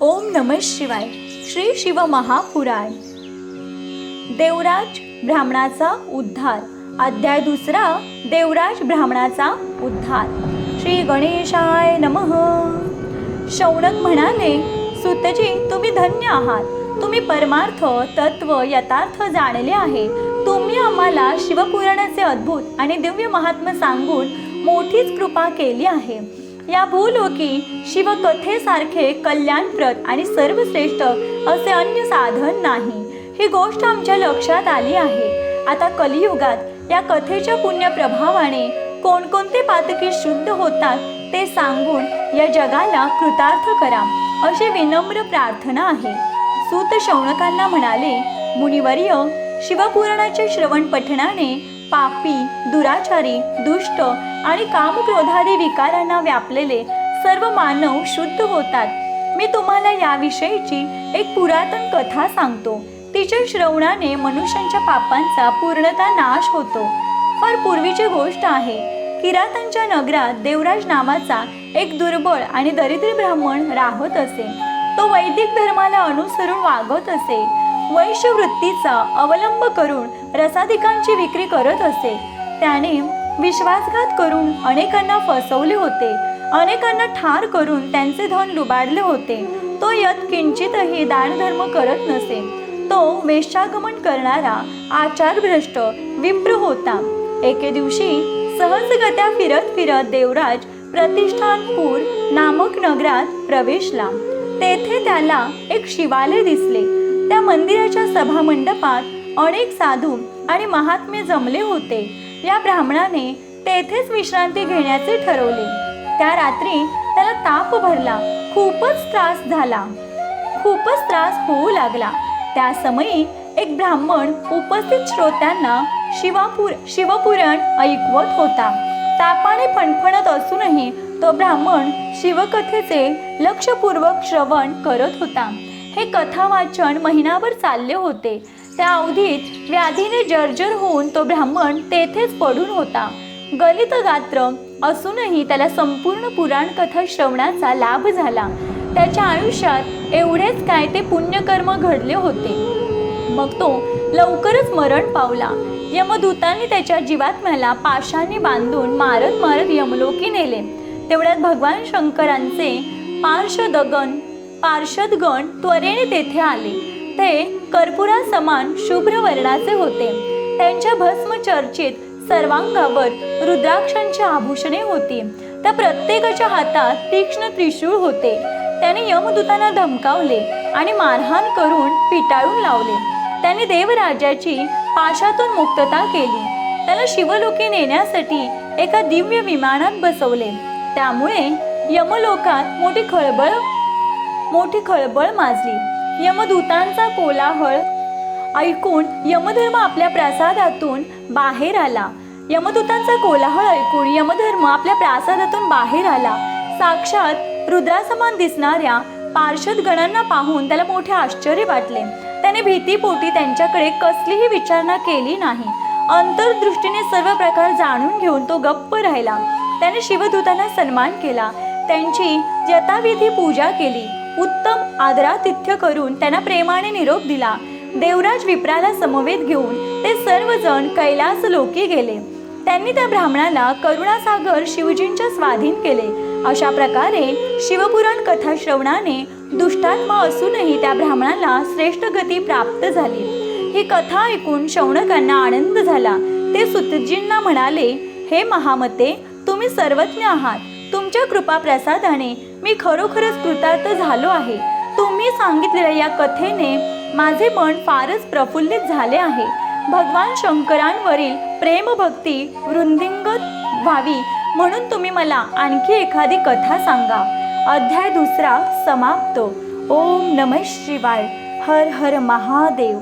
ओम नमः शिवाय श्री शिव महापुराण. देवराज ब्राह्मणाचा उद्धार. अध्याय दुसरा देवराज ब्राह्मणाचा उद्धार. श्री गणेशाय नमः. शौनक म्हणाले सुतजी तुम्ही धन्य आहात. तुम्ही परमार्थ तत्व यथार्थ जाणले आहे. तुम्ही आम्हाला शिवपुराणाचे अद्भुत आणि दिव्य महात्म सांगून मोठीच कृपा केली आहे. या भूलोकी शिवकथेसारखे कल्याणप्रद आणि सर्वश्रेष्ठ असे अन्य साधन नाही. ही गोष्ट आमच्या लक्षात आली आहे. आता कलियुगात या कथेच्या पुण्य प्रभावाने कोणकोणते पातकी शुद्ध होतात ते सांगून या जगाला कृतार्थ करा अशी विनम्र प्रार्थना आहे. सूत शौनकांना म्हणाले मुनिवर्य शिवपुराणाचे श्रवण पठणाने पापी दुराचारी दुष्ट आणि कामक्रोधादी विकारांना व्यापलेले सर्व मानव शुद्ध होतात. मी तुम्हाला याविषयीची एक पुरातन कथा सांगतो. तिच्या श्रवणाने मनुष्यांच्या पापांचा पूर्णता नाश होतो. फार पूर्वीची गोष्ट आहे. किरातांच्या नगरात देवराज नावाचा एक दुर्बळ आणि दरिद्री ब्राह्मण राहत असे. तो वैदिक धर्माला अनुसरून वागत असे. वैश्यवृत्तीचा अवलंब करून रसाधिकांची विक्री करत असे. त्याने विश्वासघात करून अनेकांना फसवले होते. अनेकांना ठार करून त्यांचे धन लुबाडले होते. तो यत किंचितही दानधर्म करत नसे. तो वेशागमन करणारा आचारभ्रष्ट विप्र होता. एके दिवशी सहजगत्या फिरत फिरत देवराज प्रतिष्ठानपूर नामक नगरात प्रवेशला. तेथे त्याला एक शिवालय दिसले. त्या मंदिराच्या सभामंडपात अनेक साधू आणि महात्मे जमले होते. या ब्राह्मणाने तेथेच विश्रांती घेण्याचे ठरवले. त्या रात्री त्याला ताप भरला. खूपच त्रास झाला. खूपच त्रास होऊ लागला. त्या समयी एक ब्राह्मण उपस्थित श्रोत्यांना शिवापूर शिवपुराण ऐकवत होता. तापाने फणफणत असूनही तो ब्राह्मण शिवकथेचे लक्षपूर्वक श्रवण करत होता. हे कथावाचन महिनाभर चालले होते. त्या अवधीत व्याधीने जर्जर होऊन तो ब्राह्मण तेथेच पडून होता. गलित गात्र असूनही त्याला संपूर्ण पुराण कथा श्रवणाचा लाभ झाला. त्याच्या आयुष्यात एवढेच काय ते पुण्यकर्म घडले होते. मग तो लवकरच मरण पावला. यमदूतांनी त्याच्या जीवात्म्याला पाशाने बांधून मारत मारत यमलोकी नेले. तेवढ्यात भगवान शंकरांचे पार्श्वदगन पार्षदगण त्वरेने तेथे आले. ते कर्पुरा समान शुभ्र वर्णाचे होते. त्यांच्या भस्म चर्चित सर्वांगावर रुद्राक्षांची आभूषणे होती. त्या प्रत्येकाच्या हातात तीक्ष्ण त्रिशूळ होते. त्याने यमदूतांना धमकावले आणि मारहाण करून पिटाळून लावले. त्याने देवराजाची पाशातून मुक्तता केली. त्याला शिवलोकी नेण्यासाठी एका दिव्य विमानात बसवले. त्यामुळे यमलोकात मोठी खळबळ मोठी खळबळ माजली. यमदूतांचा कोलाहळ ऐकून यमधर्म आपल्या प्रासादातून बाहेर आला. यमदूतांचा कोलाहळ ऐकून यमधर्म आपल्या प्रासादातून बाहेर आला. साक्षात रुद्रासमान दिसणाऱ्या पार्षद गणांना पाहून त्याला मोठे आश्चर्य वाटले. त्याने भीतीपोटी त्यांच्याकडे कसलीही विचारणा केली नाही. अंतर्दृष्टीने सर्व प्रकार जाणून घेऊन तो गप्प राहिला. त्याने शिवदूतांना सन्मान केला. त्यांची यथाविधी पूजा केली. उत्तम आदरातिथ्य करून त्यांना प्रेमाने निरोप दिला. देवराज विप्राला समवेत घेऊन ते सर्वजण कैलास लोकी गेले. त्यांनी त्या ब्राह्मणाला करुणासागर शिवजींच्या स्वाधीन केले. अशा प्रकारे शिवपुराण कथा श्रवणाने दुष्टात्मा असूनही त्या ब्राह्मणाला श्रेष्ठ गती प्राप्त झाली. ही कथा ऐकून शौनकांना आनंद झाला. ते सुतजींना म्हणाले हे महामते तुम्ही सर्वज्ञ आहात. तुमच्या कृपा प्रसादाने मी खरोखरच कृतार्थ झालो आहे. तुम्ही सांगितलेल्या या कथेने माझे मन फारच प्रफुल्लित झाले आहे. भगवान शंकरांवरील प्रेमभक्ती वृंदिंगत व्हावी म्हणून तुम्ही मला आणखी एखादी कथा सांगा. अध्याय दुसरा समाप्त. ओम नमः शिवाय. हर हर महादेव.